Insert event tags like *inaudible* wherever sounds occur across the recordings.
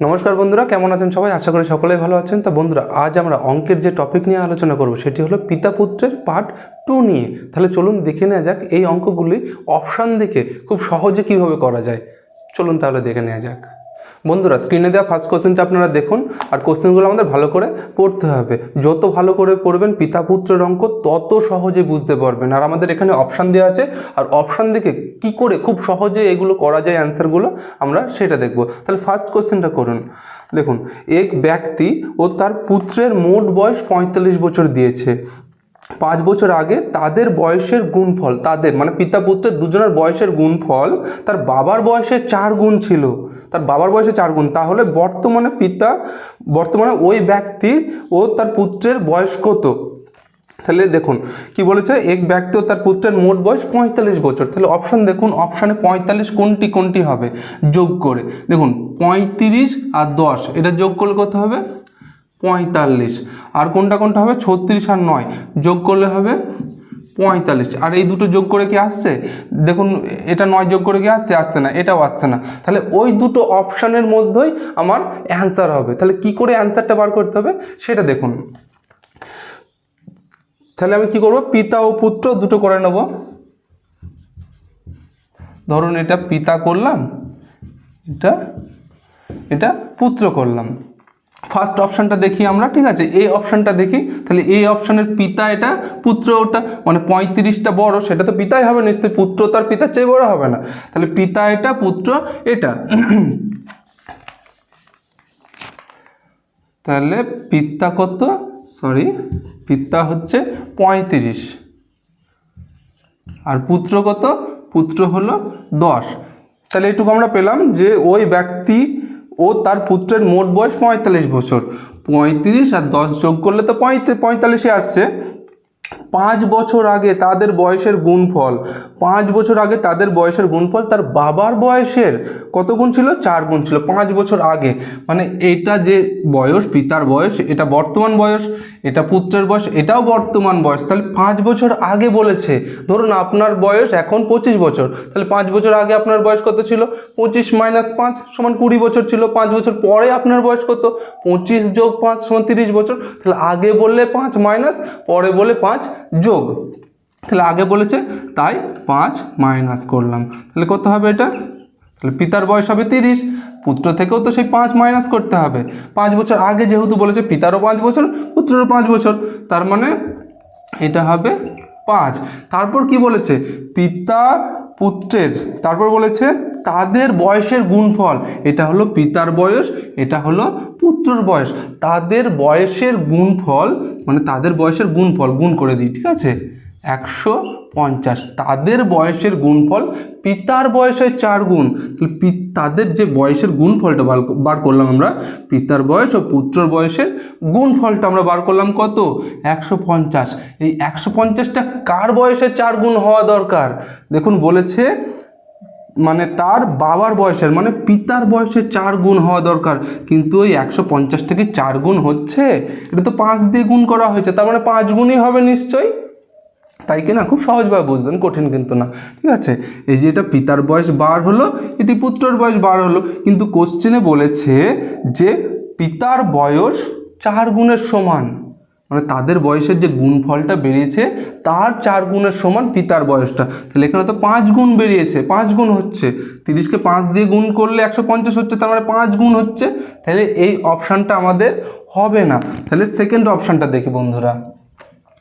নমস্কার বন্ধুরা, কেমন আছেন সবাই? আশা করি সকলেই ভালো আছেন। তা বন্ধুরা, আজ আমরা অঙ্কের যে টপিক নিয়ে আলোচনা করব, সেটি হলো পিতা পুত্রের পার্ট টু নিয়ে। তাহলে চলুন দেখে নেওয়া যাক, এই অঙ্কগুলি অপশান দেখে খুব সহজে কীভাবে করা যায়। চলুন তাহলে দেখে নেওয়া যাক। বন্ধুরা স্ক্রিনে দেওয়া ফার্স্ট কোশ্চেনটা আপনারা দেখুন, আর কোশ্চেনগুলো আমাদের ভালো করে পড়তে হবে। যত ভালো করে পড়বেন, পিতা পুত্রের অঙ্ক তত সহজে বুঝতে পারবেন। আর আমাদের এখানে অপশান দেওয়া আছে, আর অপশান দেখে কি করে খুব সহজে এগুলো করা যায় অ্যান্সারগুলো আমরা সেটা দেখব। তাহলে ফার্স্ট কোশ্চেনটা করুন। দেখুন, এক ব্যক্তি ও তার পুত্রের মোট বয়স পঁয়তাল্লিশ বছর দিয়েছে। পাঁচ বছর আগে তাদের বয়সের গুণফল, তাদের মানে পিতা, পুত্রের দুজনের বয়সের গুণফল, তার বাবার বয়সের চার গুণ ছিল। তার বাবার বয়সে চার গুণ, তাহলে বর্তমানে পিতা, বর্তমানে ওই ব্যক্তির ও তার পুত্রের বয়স কত? তাহলে দেখুন, কি বলেছে? এক ব্যক্তি ও তার পুত্রের মোট বয়স পঁয়তাল্লিশ বছর। তাহলে অপশান দেখুন অপশানে পঁয়তাল্লিশ কোনটি কোনটি হবে? যোগ করে। দেখুন, পঁয়ত্রিশ আর দশ, এটা যোগ করলে কত হবে? পঁয়তাল্লিশ। আর কোনটা কোনটা হবে? ছত্রিশ আর নয়। যোগ করলে হবে? পঁয়তাল্লিশ। আর এই দুটো যোগ করে কি আসছে? দেখুন, এটা নয় যোগ করে কি আসছে? আসছে না, এটাও আসছে না। তাহলে ওই দুটো অপশানের মধ্যেই আমার অ্যান্সার হবে। তাহলে কি করে অ্যান্সারটা বার করতে হবে? সেটা দেখুন। তাহলে আমি কি করব? পিতা ও পুত্র দুটো করে নেব। ধরুন এটা পিতা করলাম, এটা এটা পুত্র করলাম। ফার্স্ট অপশানটা দেখি আমরা, ঠিক আছে? এই অপশানটা দেখি, তাহলে এই অপশানের পিতা এটা, পুত্র ওটা মানে পঁয়ত্রিশটা বড়, সেটা তো পিতাই হবে, নিশ্চয়ই পুত্র তার পিতার চেয়ে বড় হবে না। তাহলে পিতা এটা, পুত্র এটা। তাহলে পিতা কত? সরি পিতা হচ্ছে পঁয়ত্রিশ। আর পুত্র কত? পুত্র হলো দশ। তাহলে এটুকু আমরা পেলাম যে ওই ব্যক্তি ও তার পুত্রের মোট বয়স পঁয়তাল্লিশ বছর। পঁয়ত্রিশ আর দশ যোগ করলে তো পঁয়তাল্লিশে আসছে। পাঁচ বছর আগে তাদের বয়সের গুণফল, পাঁচ বছর আগে তাদের বয়সের গুণফল তার বাবার বয়সের কত গুণ ছিল? চার গুণ ছিল। পাঁচ বছর আগে। মানে এটা যে বয়স, পিতার বয়স, এটা বর্তমান বয়স, এটা পুত্রের বয়স, এটাও বর্তমান বয়স। তাহলে পাঁচ বছর আগে বলেছে। ধরুন আপনার বয়স এখন পঁচিশ বছর। তাহলে পাঁচ বছর আগে আপনার বয়স কত ছিল? পঁচিশ মাইনাস পাঁচ সমান কুড়ি বছর ছিল। পাঁচ বছর পরে আপনার বয়স কত? পঁচিশ যোগ পাঁচ সমান তিরিশ বছর। তাহলে আগে বললে পাঁচ মাইনাস, পরে বলে পাঁচ যোগ। তাহলে আগে বলেছে, তাই পাঁচ মাইনাস করলাম। তাহলে কত হবে এটা? তাহলে পিতার বয়স হবে তিরিশ, পুত্র থেকেও তো সেই পাঁচ মাইনাস করতে হবে। পাঁচ বছর আগে যেহেতু বলেছে, পিতারও পাঁচ বছর, পুত্রেরও পাঁচ বছর, তার মানে এটা হবে পাঁচ। তারপর কি বলেছে? পিতা পুত্রের, তারপর বলেছে, তাদের বয়সের গুণফল। এটা হলো পিতার বয়স, এটা হলো পুত্রর বয়স। তাদের বয়সের গুণফল মানে তাদের বয়সের গুণফল গুণ করে দিই, ঠিক আছে? একশো পঞ্চাশ। তাদের বয়সের গুণফল পিতার বয়সের চার গুণ। তাদের যে বয়সের গুণফলটা বার বার করলাম আমরা, পিতার বয়স ও পুত্রর বয়সের গুণফলটা আমরা বার করলাম কত? একশো পঞ্চাশ। এই একশো পঞ্চাশটা কার বয়সের চার গুণ হওয়া দরকার? দেখুন, বলেছে মানে তার বাবার বয়সের মানে পিতার বয়সে চার গুণ হওয়া দরকার। কিন্তু ওই একশো পঞ্চাশটা কি চার গুণ হচ্ছে? এটা তো পাঁচ দিয়ে গুণ করা হয়েছে। তার মানে পাঁচ গুণই হবে নিশ্চয়ই। তাই কি না খুব সহজভাবে বুঝবেন, কঠিন কিন্তু না। ঠিক আছে? এই যে এটা পিতার বয়স বার হলো, এটি পুত্রর বয়স বার হলো, কিন্তু কোশ্চেনে বলেছে যে পিতার বয়স চার গুণের সমান। মানে তাদের বয়সের যে গুণফলটা বেরিয়েছে, তার চার গুণের সমান পিতার বয়সটা। তাহলে এখানে তো পাঁচ গুণ বেরিয়েছে, পাঁচ গুণ হচ্ছে। তিরিশকে পাঁচ দিয়ে গুণ করলে একশো পঞ্চাশ হচ্ছে, তার মানে পাঁচ গুণ হচ্ছে। তাহলে এই অপশানটা আমাদের হবে না। তাহলে সেকেন্ড অপশানটা দেখি বন্ধুরা।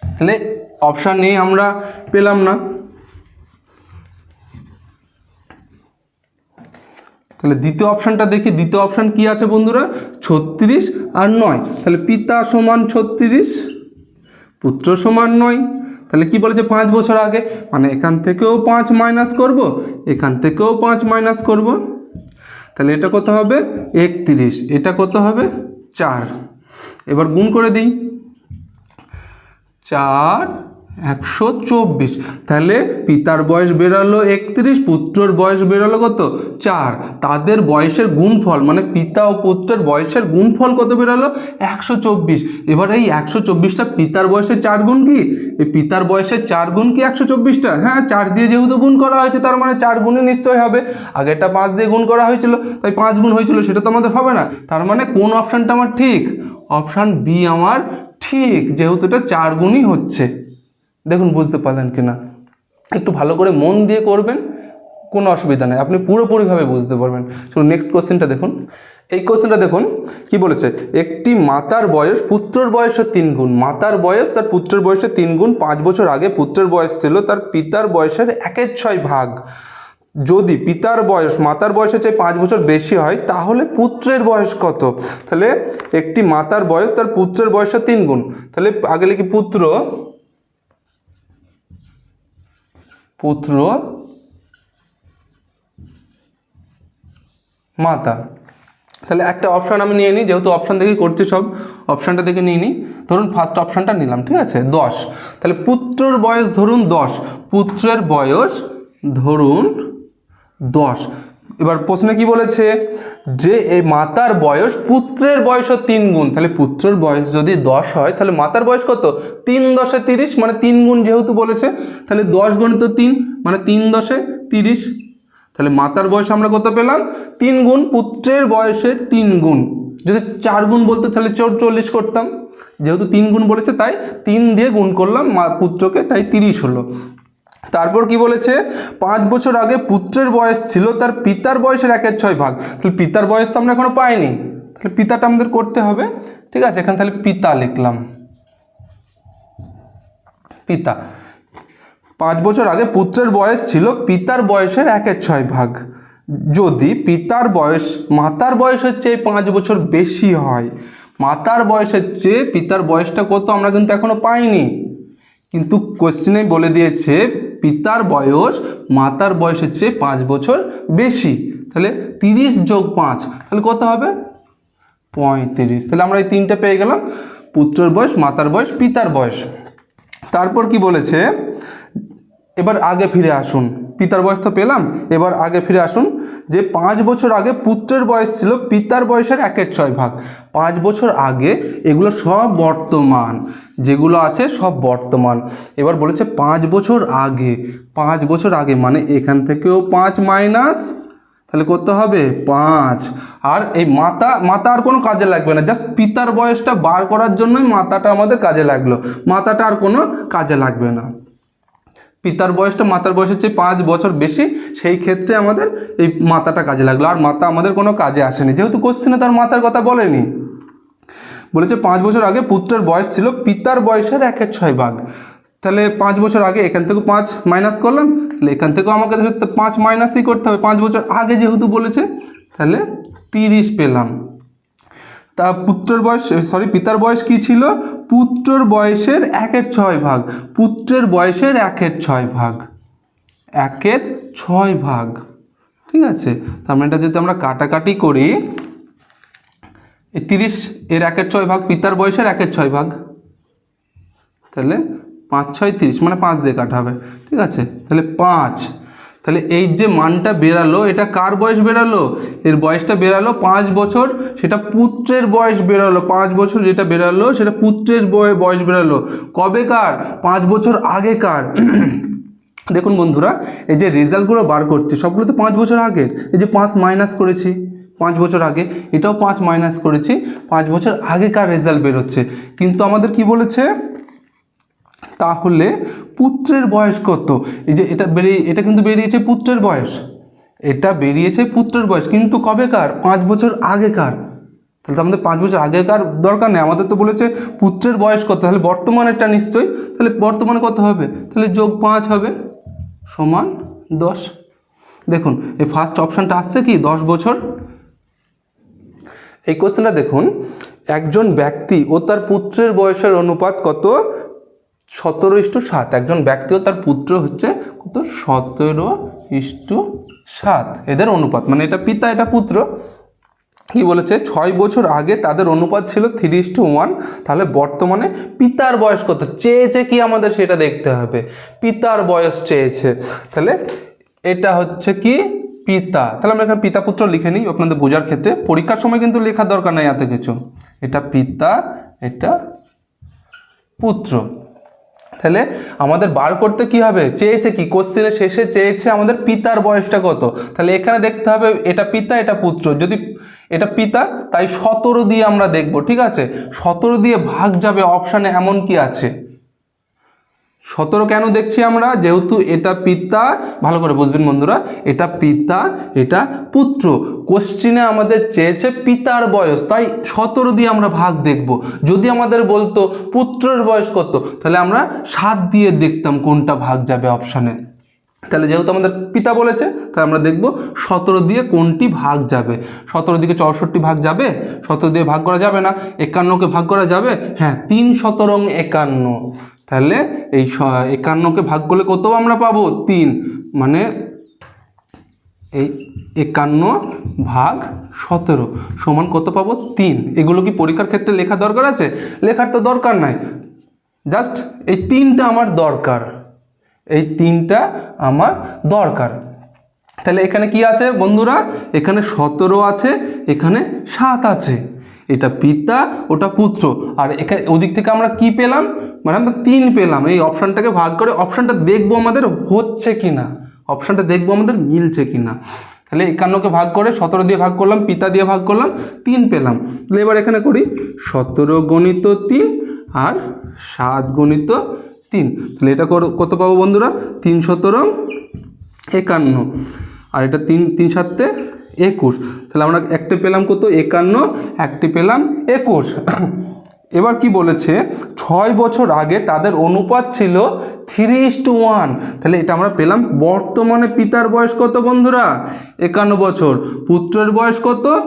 তাহলে অপশান নেই, আমরা পেলাম না। তাহলে দ্বিতীয় অপশানটা দেখি, দ্বিতীয় অপশান কি আছে বন্ধুরা? ছত্রিশ আর নয়। তাহলে পিতা সমান ছত্রিশ, পুত্র সমান নয়। তাহলে কি বলেছে পাঁচ বছর আগে? মানে এখান থেকেও পাঁচ মাইনাস করব, এখান থেকেও পাঁচ মাইনাস করব। তাহলে এটা কত হবে? একত্রিশ। এটা কত হবে? চার। এবার গুণ করে দিই। চার, একশো চব্বিশ। তাহলে পিতার বয়স বেরোলো একত্রিশ, পুত্রর বয়স বেরোলো কত? চার। তাদের বয়সের গুণফল মানে পিতা ও পুত্রের বয়সের গুণফল কত বেরোলো? একশো চব্বিশ। এবার এই একশো চব্বিশটা পিতার বয়সের চার গুণ কি? এই পিতার বয়সের চার গুণ কি একশো চব্বিশটা? হ্যাঁ চার দিয়ে যেহেতু গুণ করা হয়েছে, তার মানে চার গুণে নিশ্চয়ই হবে। আগেরটা পাঁচ দিয়ে গুণ করা হয়েছিল, তাই পাঁচ গুণ হয়েছিল, সেটা তো আমাদের হবে না। তার মানে কোন অপশানটা আমার ঠিক? অপশান বি আমার ঠিক, যেহেতু এটা চার গুণই হচ্ছে। দেখুন, বুঝতে পারলেন কি না একটু ভালো করে মন দিয়ে করবেন, কোনো অসুবিধা নেই। আপনি পুরোপুরিভাবে বুঝতে পারবেন। চলুন নেক্সট কোশ্চেনটা দেখুন। এই কোশ্চেনটা দেখুন, কি বলেছে? একটি মাতার বয়স পুত্রর বয়সের তিন গুণ। মাতার বয়স তার পুত্রের বয়সের তিন গুণ। পাঁচ বছর আগে পুত্রের বয়স ছিল তার পিতার বয়সের একের ছয় ভাগ। যদি পিতার বয়স, মাতার বয়সের চেয়ে পাঁচ বছর বেশি হয়, তাহলে পুত্রের বয়স কত? তাহলে একটি মাতার বয়স তার পুত্রের বয়সের তিন গুণ। তাহলে আগে লিখি পুত্র পুত্র, মাতা। তাহলে একটা অপশান আমি নিয়ে নিই, যেহেতু অপশান দেখে করছি সব অপশানটা দেখে নিয়ে নিই। ধরুন ফার্স্ট অপশানটা নিলাম, ঠিক আছে? দশ। তাহলে পুত্রর বয়স ধরুন দশ, পুত্রের বয়স ধরুন দশ। এবার প্রশ্নে কি বলেছে? যে এই মাতার বয়স পুত্রের বয়সও তিন গুণ। তাহলে পুত্রের বয়স যদি দশ হয়, তাহলে মাতার বয়স কত? তিন দশে তিরিশ মানে তিন গুণ যেহেতু বলেছে, তাহলে দশ গণিত তিন মানে তিন দশে তিরিশ। তাহলে মাতার বয়স আমরা কত পেলাম? তিন গুণ, পুত্রের বয়সের তিন গুণ। যদি চার গুণ বলতো, তাহলে চল্লিশ করতাম। যেহেতু তিন গুণ বলেছে, তাই তিন দিয়ে গুণ করলাম পুত্রকে, তাই তিরিশ হলো। তারপর কি বলেছে? পাঁচ বছর আগে পুত্রের বয়স ছিল, তার পিতার বয়সের একের ছয় ভাগ। তাহলে পিতার বয়স তো আমরা এখনও পাইনি। তাহলে পিতাটা আমাদের করতে হবে। ঠিক আছে, এখানে তাহলে পিতা লিখলাম। পিতা। পাঁচ বছর আগে পুত্রের বয়স ছিল, পিতার বয়সের একের ছয় ভাগ। যদি পিতার বয়স, মাতার বয়সের চেয়ে পাঁচ বছর বেশি হয়, মাতার বয়সের চেয়ে পিতার বয়সটা কত আমরা কিন্তু এখনও পাইনি। কিন্তু কোশ্চেনে বলে দিয়েছে পিতার বয়স, মাতার বয়সের চেয়ে পাঁচ বছর বেশি। তাহলে তিরিশ যোগ পাঁচ, তাহলে কত হবে? পঁয়ত্রিশ। তাহলে আমরা এই তিনটা পেয়ে গেলাম। পুত্রর বয়স, মাতার বয়স, পিতার বয়স। তারপর কি বলেছে? এবার আগে ফিরে আসুন। পিতার বয়স তো পেলাম, এবার আগে ফিরে আসুন। যে পাঁচ বছর আগে পুত্রের বয়স ছিল, পিতার বয়সের একের ছয় ভাগ। পাঁচ বছর আগে এগুলো সব বর্তমান, যেগুলো আছে সব বর্তমান। এবার বলেছে পাঁচ বছর আগে, পাঁচ বছর আগে মানে এখান থেকেও পাঁচ মাইনাস, তাহলে করতে হবে পাঁচ। আর এই মাতা মাতা আর কোনো কাজে লাগবে না, জাস্ট পিতার বয়সটা বার করার জন্যই মাতাটা আমাদের কাজে লাগল, মাতাটা আর কোনো কাজে লাগবে না। পিতার বয়সটা মাতার বয়সের চেয়ে পাঁচ বছর বেশি, সেই ক্ষেত্রে আমাদের এই মাতাটা কাজে লাগল। আর মাতা আমাদের কোনো কাজে আসেনি। যেহেতু কোশ্চেনে তার মাতার কথা বলেনি। বলেছে পাঁচ বছর আগে পুত্রের বয়স ছিল, পিতার বয়সের একের ছয় ভাগ। তাহলে পাঁচ বছর আগে এখান থেকে পাঁচ মাইনাস করলাম, তাহলে এখান থেকেও আমাকে পাঁচ মাইনাসই করতে হবে। পাঁচ বছর আগে যেহেতু বলেছে, তাহলে তিরিশ পেলাম। তা পুত্রের বয়স সরি পিতার বয়স কি ছিল? পুত্রের বয়সের একের ছয় ভাগ। পুত্রের বয়সের একের ছয় ভাগ। একের ছয় ভাগ। ঠিক আছে? তার মানে এটা যদি আমরা কাটাকাটি করি তিরিশ এর একের ছয় ভাগ, পিতার বয়সের একের ছয় ভাগ। তাহলে পাঁচ, ছয়, তিরিশ মানে পাঁচ দিয়ে কাটা হবে। ঠিক আছে? তাহলে পাঁচ তাহলে এই যে মানটা বেরালো, এটা কার বয়স বেরালো? এর বয়সটা বেরালো পাঁচ বছর, সেটা পুত্রের বয়স বেরালো, পাঁচ বছর যেটা বেরালো, সেটা পুত্রের বয়- বয়স বেরালো। কবেকার পাঁচ বছর আগেকার *clears throat* দেখুন বন্ধুরা, এই যে রেজাল্টগুলো বার করছে সবগুলো তো পাঁচ বছর আগের, এই যে পাঁচ মাইনাস করেছি, পাঁচ বছর আগে, এটাও পাঁচ মাইনাস করেছি, পাঁচ বছর আগেকার রেজাল্ট বেরোচ্ছে? কিন্তু আমাদের কি বলেছে? তাহলে পুত্রের বয়স কত? এই যে এটা বেরিয়ে, এটা কিন্তু বেরিয়েছে পুত্রের বয়স। এটা বেরিয়েছে পুত্রের বয়স। কিন্তু কবেকার? পাঁচ বছর আগেকার। তাহলে তো আমাদের পাঁচ বছর আগেকার দরকার নেই। আমাদের তো বলেছে পুত্রের বয়স কত? তাহলে বর্তমানেরটা নিশ্চয়ই। তাহলে বর্তমানে কত হবে? তাহলে যোগ পাঁচ হবে সমান দশ। দেখুন, এই ফার্স্ট অপশানটা আসছে কি? দশ বছর। এই কোশ্চেনটা দেখুন। একজন ব্যক্তি ও তার পুত্রের বয়সের অনুপাত কত? সতেরো ইস্টু সাত। একজন ব্যক্তি ও তার পুত্র হচ্ছে কত? সতেরো ইস্টু সাত। এদের অনুপাত মানে এটা পিতা, এটা পুত্র। কি বলেছে? ছয় বছর আগে তাদের অনুপাত ছিল থ্রি টু ওয়ান। তাহলে বর্তমানে পিতার বয়স কত? চেয়েছে কি আমাদের সেটা দেখতে হবে। পিতার বয়স চেয়েছে। তাহলে এটা হচ্ছে কি? পিতা। তাহলে আমরা এখানে পিতা, পুত্র লিখে নিই আপনাদের বোঝার ক্ষেত্রে। পরীক্ষার সময় কিন্তু লেখার দরকার নেই এত কিছু। এটা পিতা, এটা পুত্র। তাহলে আমাদের বার করতে কি হবে? চেয়েছে কি? কোশ্চেনের শেষে চেয়েছে আমাদের পিতার বয়সটা কত? তাহলে এখানে দেখতে হবে এটা পিতা, এটা পুত্র। যদি এটা পিতা, তাই সতেরো দিয়ে আমরা দেখব, ঠিক আছে? সতেরো দিয়ে ভাগ যাবে অপশানে এমন কি আছে? সতেরো কেন দেখছি আমরা? যেহেতু এটা পিতা, ভালো করে বুঝবেন বন্ধুরা, এটা পিতা, এটা পুত্র। কোশ্চিনে আমাদের চেয়েছে পিতার বয়স, তাই সতেরো দিয়ে আমরা ভাগ দেখব। যদি আমাদের বলতো পুত্রের বয়স কত, তাহলে আমরা সাত দিয়ে দেখতাম কোনটা ভাগ যাবে অপশানে তাহলে যেহেতু আমাদের পিতা বলেছে, তাহলে আমরা দেখব সতেরো দিয়ে কোনটি ভাগ যাবে। সতেরো দিকে চৌষট্টি ভাগ যাবে, সতেরো দিয়ে ভাগ করা যাবে না, একান্নকে ভাগ করা যাবে? হ্যাঁ তিন সতেরং একান্ন। তাহলে এই একান্নকে ভাগ করলে কত আমরা পাবো? তিন। মানে এই একান্ন ভাগ সতেরো সমান কত পাবো? তিন। এগুলো কি পরীক্ষার ক্ষেত্রে লেখা দরকার আছে? লেখার তো দরকার নাই। জাস্ট এই তিনটা আমার দরকার। এই তিনটা আমার দরকার। তাহলে এখানে কি আছে বন্ধুরা? এখানে সতেরো আছে, এখানে সাত আছে। এটা পিতা, ওটা পুত্র। আর এখানে ওদিক থেকে আমরা কি পেলাম? মানে আমরা তিন পেলাম। এই অপশানটাকে ভাগ করে অপশানটা দেখব আমাদের হচ্ছে কি না অপশানটা দেখব আমাদের মিলছে কি না তাহলে একান্নকে ভাগ করে সতেরো দিয়ে ভাগ করলাম, পিতা দিয়ে ভাগ করলাম, তিন পেলাম। তাহলে এবার এখানে করি, সতেরো গণিত তিন আর সাত গণিত তিন। তাহলে এটা কত পাবো বন্ধুরা? তিন সতেরো, একান্ন। আর এটা তিন তিন সাতে একুশ। তাহলে আমরা একটি পেলাম কত? একান্ন। একটি পেলাম একুশ। *coughs* এবার কি বলেছে? ছয় বছর আগে তাদের অনুপাত ছিল থ্রি ইস টু ওয়ান। তাহলে এটা আমরা পেলাম বর্তমানে পিতার বয়স কত বন্ধুরা? একান্ন বছর। পুত্রের বয়স কত?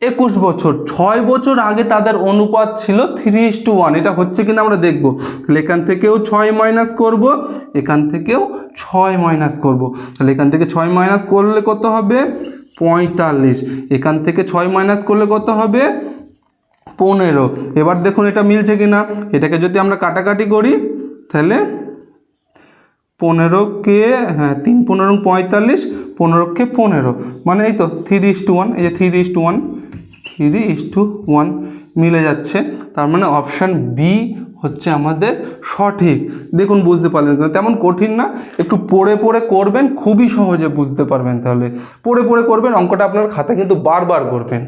একুশ বছর। ছয় বছর আগে তাদের অনুপাত ছিল থ্রি ইস টু ওয়ান। এটা হচ্ছে কিনা আমরা দেখব। তাহলে এখান থেকেও ছয় মাইনাস করব। এখান থেকেও ছয় মাইনাস করব। তাহলে এখান থেকে ছয় মাইনাস করলে কত হবে? পঁয়তাল্লিশ। এখান থেকে ছয় মাইনাস করলে কত হবে? পনেরো। এবার দেখুন এটা মিলছে কিনা। এটাকে যদি আমরা কাটাকাটি করি, তাহলে পনেরোকে হ্যাঁ তিন পনেরো পঁয়তাল্লিশ, পনেরোকে পনেরো। মানে এই তো থ্রি ইস টু ওয়ান এই যে three is two one three is two one মিলে যাচ্ছে। তার মানে অপশান বি হচ্ছে আমাদের সঠিক। দেখুন, বুঝতে পারলেন কিনা? তেমন কঠিন না, একটু পড়ে পড়ে করবেন, খুবই সহজে বুঝতে পারবেন তাহলে। পড়ে পড়ে করবেন, অঙ্কটা আপনার খাতায় কিন্তু বারবার করবেন।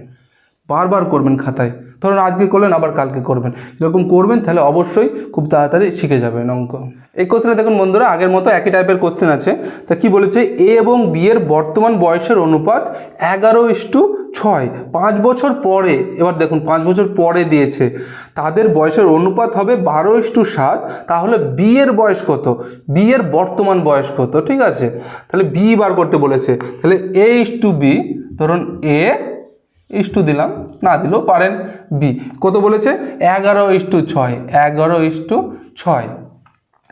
বারবার করবেন খাতায়। ধরুন, আজকে করলেন, আবার কালকে করবেন। এরকম করবেন, তাহলে অবশ্যই খুব তাড়াতাড়ি শিখে যাবেন অঙ্ক। এই কোশ্চেনে দেখুন বন্ধুরা, আগের মতো একই টাইপের কোশ্চেন আছে। তা কি বলেছে? এ এবং বি এর বর্তমান বয়সের অনুপাত এগারো ইস্টু ছয়। পাঁচ বছর পরে, এবার দেখুন, পাঁচ বছর পরে দিয়েছে। তাদের বয়সের অনুপাত হবে বারো ইস্টু সাত, তাহলে বি এর বয়স কত? বি এর বর্তমান বয়স কত? ঠিক আছে? তাহলে বি বার করতে বলেছে। তাহলে এ ইস টু বি ধরুন এ ইস্টু দিলাম, না দিলেও পারেন বি কত বলেছে? এগারো ইস্টু ছয়। এগারো ইস্টু ছয়।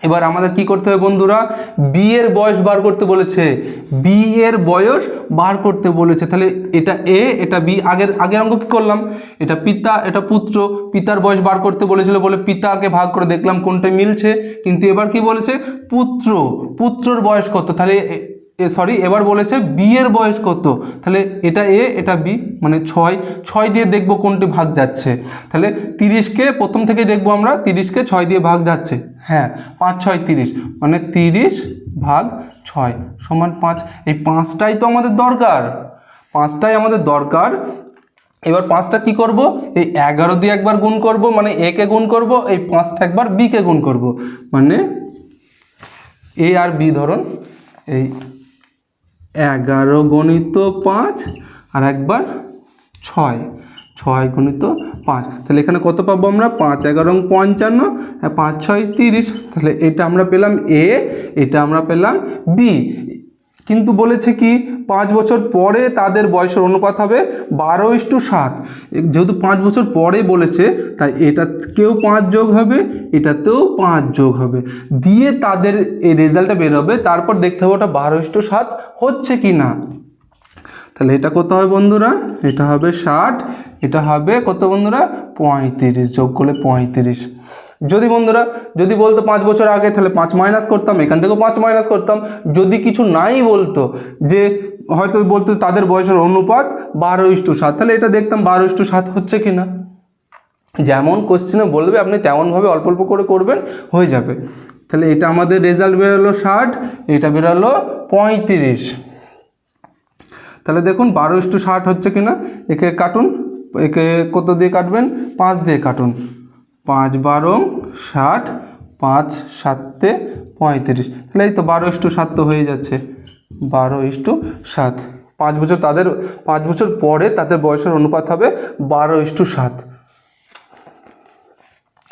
এবার আমাদের কি করতে হবে বন্ধুরা? বি এর বয়স বার করতে বলেছে। বি এর বয়স বার করতে বলেছে। তাহলে এটা এ এটা বি আগের আগের অঙ্ক কী করলাম? এটা পিতা, এটা পুত্র। পিতার বয়স বার করতে বলেছিল বলে পিতাকে ভাগ করে দেখলাম কোনটা মিলছে। কিন্তু এবার কি বলেছে? পুত্র। পুত্রর বয়স কত? তাহলে সরি এবার বলেছে বি এর বয়স কত? তাহলে এটা এ এটা বি মানে ছয়। ছয় দিয়ে দেখব কোনটি ভাগ যাচ্ছে। তাহলে তিরিশকে প্রথম থেকে দেখব আমরা, তিরিশকে ছয় দিয়ে ভাগ যাচ্ছে। হ্যাঁ পাঁচ, ছয়, তিরিশ। মানে তিরিশ ভাগ ছয় সমান পাঁচ। এই পাঁচটাই তো আমাদের দরকার। পাঁচটাই আমাদের দরকার। এবার পাঁচটা কি করব? এই এগারো দিয়ে একবার গুণ করব মানে একে গুণ করব, এই পাঁচটা একবার বিকে গুণ করব। মানে এ আর বি ধরুন, এই এগারো গণিত পাঁচ আর একবার ছয়। ছয় গণিত পাঁচ। তাহলে এখানে কত পাবো আমরা? পাঁচ, এগারো, পঞ্চান্ন পাঁচ, ছয়, তিরিশ। তাহলে এটা আমরা পেলাম এ, এটা আমরা পেলাম বি। কিন্তু বলেছে কি, পাঁচ বছর পরে তাদের বয়সের অনুপাত হবে বারো ইস্টু সাত। যেহেতু পাঁচ বছর পরে বলেছে, তাই এটাকেও পাঁচ যোগ হবে, এটাতেও পাঁচ যোগ হবে। দিয়ে তাদের এই রেজাল্টটা বেরোবে তারপর দেখতে হবে ওটা বারো ইস্টু সাত হচ্ছে কি না। তাহলে এটা কত হবে বন্ধুরা? এটা হবে ষাট, এটা হবে কত বন্ধুরা? পঁয়ত্রিশ, যোগ করলে পঁয়ত্রিশ। যদি বন্ধুরা, যদি বলতো পাঁচ বছর আগে, তাহলে পাঁচ মাইনাস করতাম, এখান থেকেও পাঁচ মাইনাস করতাম। যদি কিছু নাই বলতো, যে হয়তো বলতো তাদের বয়সের অনুপাত বারো ইস্টু সাত, তাহলে এটা দেখতাম বারো ইস্টু সাত হচ্ছে কি না যেমন কোশ্চেনে বলবে, আপনি তেমনভাবে অল্প অল্প করে করবেন, হয়ে যাবে। তাহলে এটা আমাদের রেজাল্ট বেরোলো ষাট, এটা বেরোলো পঁয়ত্রিশ। তাহলে দেখুন, বারো ইস্টু ষাট হচ্ছে কি না একে কাটুন, একে কত দিয়ে কাটবেন? পাঁচ দিয়ে কাটুন। পাঁচ বারো ষাট, পাঁচ সাতে পঁয়ত্রিশ। তাহলে এই তো বারো ইস্টু সাত তো হয়ে যাচ্ছে। বারো ইস্টু সাত। পাঁচ বছর তাদের, পাঁচ বছর পরে তাদের বয়সের অনুপাত হবে বারো ইস্টু সাত।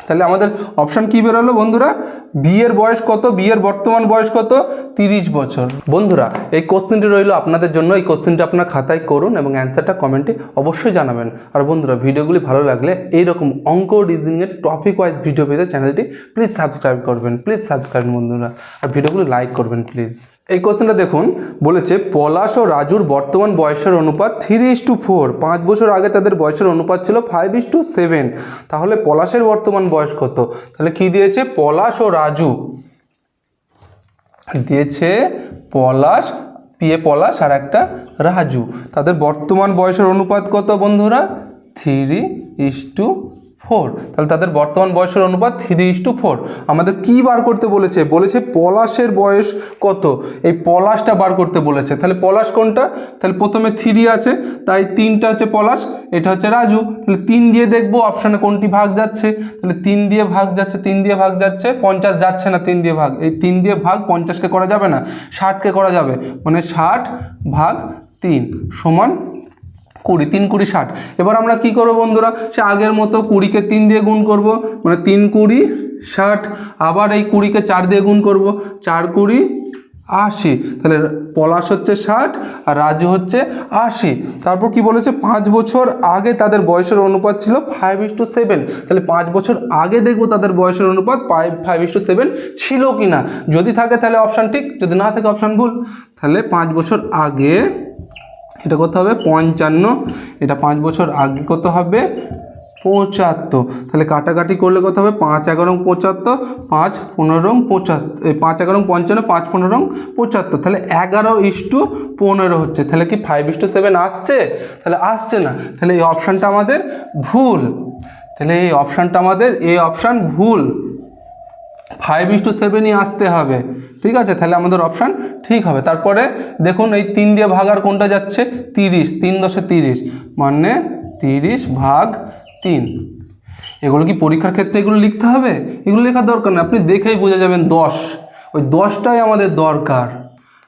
তাহলে আমাদের অপশান কী বেরোলো বন্ধুরা? বিয়ের বয়স কত? বিয়ের বর্তমান বয়স কত? তিরিশ বছর। বন্ধুরা, এই কোশ্চেনটি রইল আপনাদের জন্য। এই কোশ্চেনটি আপনার খাতায় করুন এবং অ্যান্সারটা কমেন্টে অবশ্যই জানাবেন। আর বন্ধুরা, ভিডিওগুলি ভালো লাগলে এইরকম অঙ্ক ডিজিংয়ের টপিক ওয়াইজ ভিডিও পেতে চ্যানেলটি প্লিজ সাবস্ক্রাইব করবেন। প্লিজ সাবস্ক্রাইব বন্ধুরা। আর ভিডিওগুলো লাইক করবেন প্লিজ এই কোশ্চেনটা দেখুন, বলেছে, পলাশ ও রাজুর বর্তমান বয়সের অনুপাত থ্রি ইস টু ফোর পাঁচ বছর আগে তাদের বয়সের অনুপাত ছিল ফাইভ ইস টু সেভেন তাহলে পলাশের বর্তমান বয়স কত? তাহলে কি দিয়েছে? পলাশ ও রাজু। দিয়েছে পলাশ পিএ পলাশ আর একটা রাজু। তাদের বর্তমান বয়সের অনুপাত কত বন্ধুরা? থ্রি ইস টু ফোর তাহলে তাদের বর্তমান বয়সের অনুপাত থ্রি ইস টু ফোর আমাদের কী বার করতে বলেছে? বলেছে পলাশের বয়স কত? এই পলাশটা বার করতে বলেছে। তাহলে পলাশ কোনটা? তাহলে প্রথমে থ্রি আছে, তাই তিনটা হচ্ছে পলাশ, এটা হচ্ছে রাজু। তাহলে তিন দিয়ে দেখব অপশানে কোনটি ভাগ যাচ্ছে? তাহলে তিন দিয়ে ভাগ যাচ্ছে, তিন দিয়ে ভাগ যাচ্ছে, পঞ্চাশ যাচ্ছে না তিন দিয়ে ভাগ? এই তিন দিয়ে ভাগ পঞ্চাশকে করা যাবে না, ষাটকে করা যাবে। মানে ষাট ভাগ তিন সমান কুড়ি, তিন কুড়ি, ষাট। এবার আমরা কি করব বন্ধুরা? সে আগের মতো কুড়িকে তিন দিয়ে গুণ করব। মানে তিন কুড়ি, ষাট। আবার এই কুড়িকে চার দিয়ে গুণ করব। চার কুড়ি, আশি। তাহলে পলাশ হচ্ছে ষাট আর রাজু হচ্ছে আশি। তারপর কি বলেছে? পাঁচ বছর আগে তাদের বয়সের অনুপাত ছিল ফাইভ ইস টু সেভেন তাহলে পাঁচ বছর আগে দেখব তাদের বয়সের অনুপাত five five is two seven ছিল কি না যদি থাকে তাহলে অপশান ঠিক, যদি না থাকে অপশান ভুল। তাহলে পাঁচ বছর আগে এটা কত হবে পঞ্চান্ন। এটা পাঁচ বছর আগে কত হবে পঁচাত্তর। তাহলে কাটাকাটি করলে কত হবে পাঁচ এগারো পঁচাত্তর, পাঁচ পনেরো পঁচাত্তর পাঁচ এগারো পঞ্চান্ন, পাঁচ পনেরো পঁচাত্তর। তাহলে এগারো ইস্টু পনেরো হচ্ছে। তাহলে কি ফাইভ ইস্টু সেভেন আসছে? তাহলে আসছে না। তাহলে এই অপশানটা আমাদের ভুল। তাহলে এই অপশানটা আমাদের, এই অপশান ভুল। ফাইভ ইস টু সেভেনই আসতে হবে। ঠিক আছে? তাহলে আমাদের অপশান ঠিক হবে। তারপরে দেখুন, এই তিন দিয়ে ভাগার কোনটা যাচ্ছে? তিরিশ। তিন দশে তিরিশ। মানে তিরিশ ভাগ তিন। এগুলো কি পরীক্ষার ক্ষেত্রে এগুলো লিখতে হবে? এগুলো লেখার দরকার নেই। আপনি দেখেই বুঝে যাবেন দশ। ওই দশটাই আমাদের দরকার।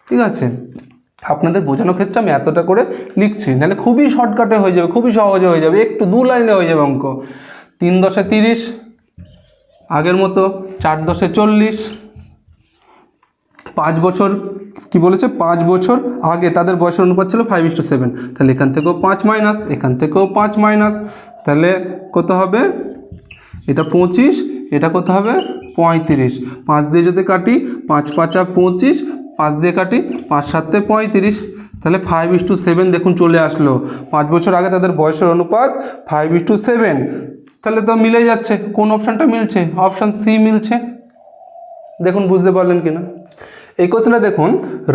ঠিক আছে? আপনাদের বোঝানোর ক্ষেত্রে আমি এতটা করে লিখছি। নাহলে খুবই শর্টকাটে হয়ে যাবে, খুবই সহজে হয়ে যাবে। একটু দু লাইনে হয়ে যাবে অঙ্ক। তিন দশে তিরিশ, আগের মতো চার দশে চল্লিশ পাঁচ বছর, কি বলেছে? পাঁচ বছর আগে তাদের বয়সের অনুপাত ছিল ফাইভ ইস টু সেভেন তাহলে এখান থেকেও পাঁচ মাইনাস এখান থেকেও পাঁচ মাইনাস তাহলে কত হবে? এটা পঁচিশ, এটা কত হবে? পঁয়ত্রিশ। পাঁচ দিয়ে যদি কাটি, পাঁচ পাঁচা পঁচিশ, পাঁচ দিয়ে কাটি, পাঁচ সাতে পঁয়ত্রিশ। তাহলে ফাইভ ইস টু সেভেন দেখুন চলে আসলো। পাঁচ বছর আগে তাদের বয়সের অনুপাত ফাইভ ইস টু সেভেন তাহলে তো মিলে যাচ্ছে। কোন অপশানটা মিলছে? অপশান সি মিলছে। দেখুন বুঝতে পারলেন কিনা? এই কোশ্চেনটা দেখুন,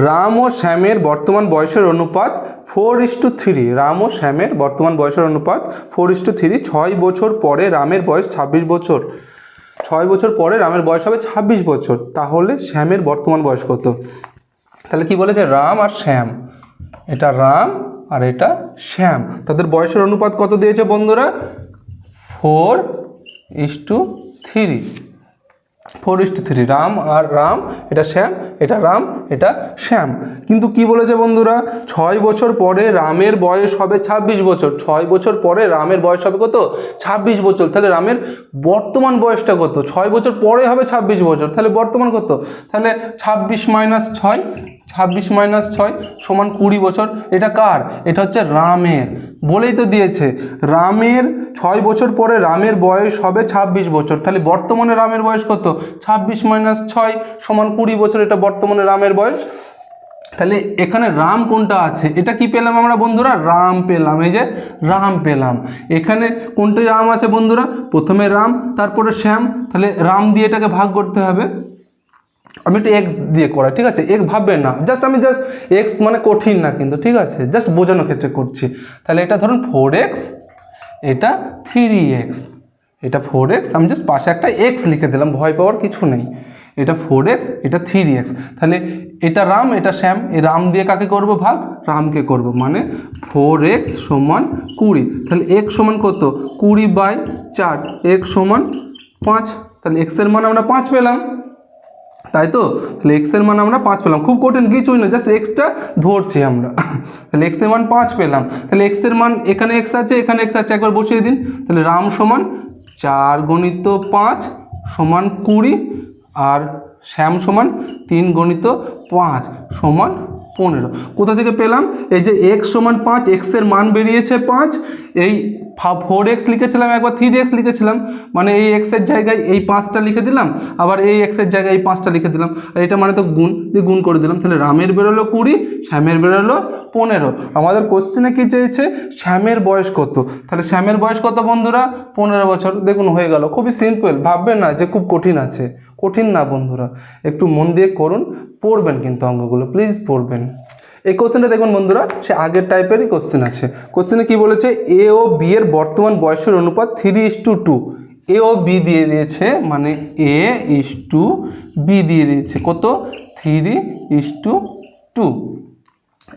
রাম ও শ্যামের বর্তমান বয়সের অনুপাত four is to three Ram ও শ্যামের বর্তমান বয়সের অনুপাত ফোর ইস টু থ্রি ছয় বছর পরে রামের বয়স ছাব্বিশ বছর। ছয় বছর পরে রামের বয়স হবে ছাব্বিশ বছর, তাহলে শ্যামের বর্তমান বয়স কত? তাহলে কি বলেছে? রাম আর শ্যাম। এটা রাম আর এটা শ্যাম। তাদের বয়সের অনুপাত কত দিয়েছে বন্ধুরা? Four is to three four is to three Ram আর, রাম, এটা শ্যাম এটা রাম, এটা শ্যাম। কিন্তু কি বলেছে বন্ধুরা? ছয় বছর পরে রামের বয়স হবে ছাব্বিশ বছর। ছয় বছর পরে রামের বয়স হবে কত? ছাব্বিশ বছর। তাহলে রামের বর্তমান বয়সটা কত? ছয় বছর পরে হবে ছাব্বিশ বছর। তাহলে বর্তমান কত? তাহলে ছাব্বিশ মাইনাস ছয় ছাব্বিশ মাইনাস ছয় সমান কুড়ি বছর। এটা কার? এটা হচ্ছে রামের। বলেই তো দিয়েছে, রামের ছয় বছর পরে রামের বয়স হবে ছাব্বিশ বছর। তাহলে বর্তমানে রামের বয়স কত? ছাব্বিশ মাইনাস ছয় সমান কুড়ি বছর, এটা বর্তমানে রামের বয়স। তাহলে এখানে রাম কোনটা আছে? এটা কি পেলাম আমরা বন্ধুরা? রাম পেলাম। এই যে রাম পেলাম। এখানে কোনটা রাম আছে বন্ধুরা? প্রথমে রাম, তারপরে শ্যাম। তাহলে রাম দিয়ে এটাকে ভাগ করতে হবে। আমি একটু এক্স দিয়ে করাই, ঠিক আছে? এক্স ভাববেন না জাস্ট আমি জাস্ট এক্স মানে কঠিন না কিন্তু, ঠিক আছে? জাস্ট বোঝানোর ক্ষেত্রে করছি। তাহলে এটা ধরুন ফোর এক্স এটা থ্রি এক্স এটা ফোর এক্স আমি জাস্ট পাশে একটা এক্স লিখে দিলাম, ভয় পাওয়ার কিছু নেই। এটা ফোর এক্স এটা থ্রি এক্স তাহলে এটা রাম, এটা শ্যাম এই রাম দিয়ে কাকে করব ভাগ? রামকে করব মানে ফোর এক্স সমান কুড়ি, তাহলে এক্স সমান কত? কুড়ি বাই চার এক্স সমান পাঁচ, তাহলে এক্সের মান আমরা পাঁচ পেলাম। তাই তো? তাহলে এক্সের মান আমরা পাঁচ পেলাম। খুব কঠিন কিছুই না জাস্ট এক্সটা ধরছি আমরা। তাহলে এক্সের মান পাঁচ পেলাম। তাহলে এক্সের মান এখানে এক্স আছে, এখানে এক্স আছে, একবার বসিয়ে দিন। তাহলে রাম সমান চার গণিত পাঁচ সমান কুড়ি আর শ্যাম সমান তিন গণিত পাঁচ সমান পনেরো। কোথা থেকে পেলাম? এই যে এক্স সমান পাঁচ এক্সের মান বেরিয়েছে পাঁচ। এই ফোর এক্স লিখেছিলাম, একবার থ্রি এক্স লিখেছিলাম। মানে এই এক্সের জায়গায় এই পাঁচটা লিখে দিলাম, আবার এই এক্সের জায়গায় এই পাঁচটা লিখে দিলাম। এটা মানে তো গুণ দিয়ে গুণ করে দিলাম। তাহলে রামের বেরোলো কুড়ি, শ্যামের বেরোলো পনেরো। আমাদের কোশ্চেনে কি চেয়েছে? শ্যামের বয়স কত? তাহলে শ্যামের বয়স কত বন্ধুরা? পনেরো বছর। দেখুন, হয়ে গেল। খুবই সিম্পল ভাববেন না যে খুব কঠিন আছে। কঠিন না বন্ধুরা। একটু মন দিয়ে করুন, পড়বেন কিন্তু অঙ্গগুলো প্লিজ পড়বেন। এই কোশ্চেনটা দেখুন বন্ধুরা, সে আগের টাইপেরই কোশ্চেন আছে। কোশ্চেনে কি বলেছে? এ ও বি এর বর্তমান বয়সের অনুপাত three is to two A O B দিয়ে দিয়েছে মানে এ ইস টু বি দিয়ে দিয়েছে। কত? থ্রি ইস টু টু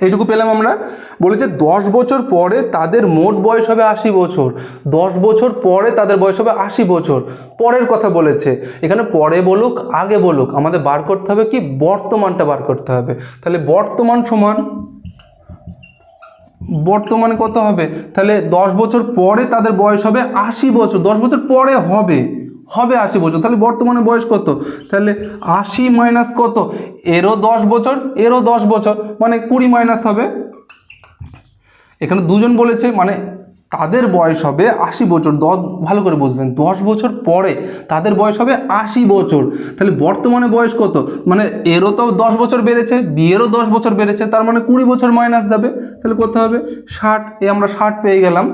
এইটুকু পেলাম আমরা। বলেছে দশ বছর পরে তাদের মোট বয়স হবে আশি বছর। দশ বছর পরে তাদের বয়স হবে আশি বছর। পরের কথা বলেছে। এখানে পরে বলুক, আগে বলুক, আমাদের বার করতে হবে কি? বর্তমানটা বার করতে হবে। তাহলে বর্তমান সমান বর্তমানে কত হবে? তাহলে দশ বছর পরে তাদের বয়স হবে আশি বছর। দশ বছর পরে হবে। হবে আশি বছর, তাহলে বর্তমানে বয়স কত? তাহলে আশি মাইনাস কত? এরও দশ বছর, এরও দশ বছর মানে কুড়ি মাইনাস হবে। এখানে দুজন বলেছে মানে তাদের বয়স হবে আশি বছর, দশ, ভালো করে বুঝবেন, দশ বছর পরে তাদের বয়স হবে আশি বছর, তাহলে বর্তমানে বয়স কত? মানে এরও তো দশ বছর বেড়েছে, বিয়েরও দশ বছর বেড়েছে, তার মানে কুড়ি বছর মাইনাস যাবে, তাহলে কত হবে? ষাট এ আমরা ষাট পেয়ে গেলাম।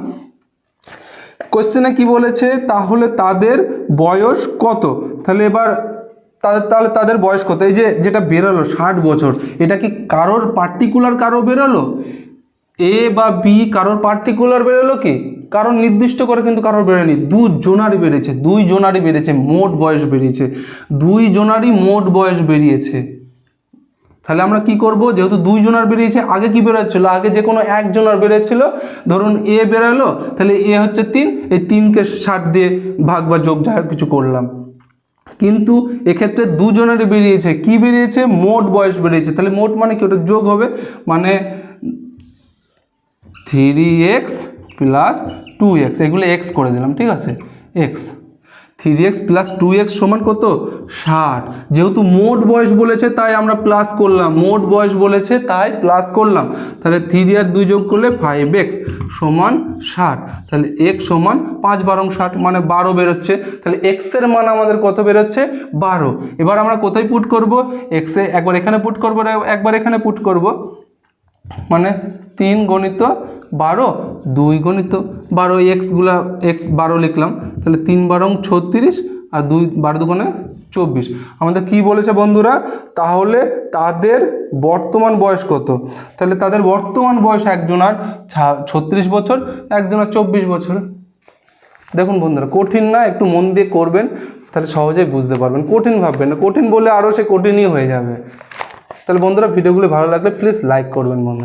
কোশ্চেনে কি বলেছে? তাহলে তাদের বয়স কত? তাহলে এবার তাদের তাহলে তাদের বয়স কত? এই যে যেটা বেরোলো, ষাট বছর, এটা কি কারোর পার্টিকুলার কারও বেরোলো? এ বা বি কারোর পার্টিকুলার বেরোলো কি? কারণ নির্দিষ্ট করে কিন্তু কারোর বেরোয়নি। দুজনারই বেড়েছে, দুই জনারই বেড়েছে, মোট বয়স বেরিয়েছে দুই জনারই মোট বয়স বেরিয়েছে তাহলে আমরা কি করব? যেহেতু দুইজনার বেরিয়েছে, আগে কি বেরোচ্ছিলো? আগে যে কোনো একজনের বেরোচ্ছিল, ধরুন এ বেরোলো, তাহলে এ হচ্ছে তিন, এই তিনকে ষাট দিয়ে ভাগ বা যোগ যা কিছু করলাম। কিন্তু এক্ষেত্রে দুজনেরই বেরিয়েছে। কি বেরিয়েছে? মোট বয়স বেরিয়েছে। তাহলে মোট মানে কি? ওটা যোগ হবে মানে three x plus two x এগুলো এক্স করে দিলাম, ঠিক আছে? X three x plus two x সমান কত? ষাট। যেহেতু মোট বয়স বলেছে, তাই আমরা প্লাস করলাম। মোট বয়স বলেছে, তাই প্লাস করলাম। তাহলে থ্রি আর দুই যোগ করলে ফাইভ এক্স সমান ষাট। তাহলে এক্স সমান পাঁচ বারং ষাট মানে বারো বেরোচ্ছে। তাহলে এক্সের মান আমাদের কত বেরোচ্ছে? বারো। এবার আমরা কোথায় পুট করব? এক্সে একবার এখানে পুট করব, একবার এখানে পুট করব। মানে তিন গণিত বারো, দুই গণিত বারো এক্সগুলা এক্স বারো লিখলাম, তাহলে তিন বারং ছত্রিশ আর দুই বারো দুগুণে চব্বিশ। আমাদের কি বলেছে বন্ধুরা? তাহলে তাদের বর্তমান বয়স কত? তাহলে তাদের বর্তমান বয়স একজনার ছত্রিশ বছর একজনার চব্বিশ বছর। দেখুন বন্ধুরা, কঠিন না, একটু মন দিয়ে করবেন, তাহলে সহজেই বুঝতে পারবেন। কঠিন ভাববেন না, কঠিন বলে আরও সে কঠিনই হয়ে যাবে। তাহলে বন্ধুরা, ভিডিওগুলো ভালো লাগলে প্লিজ লাইক করবেন বন্ধুরা।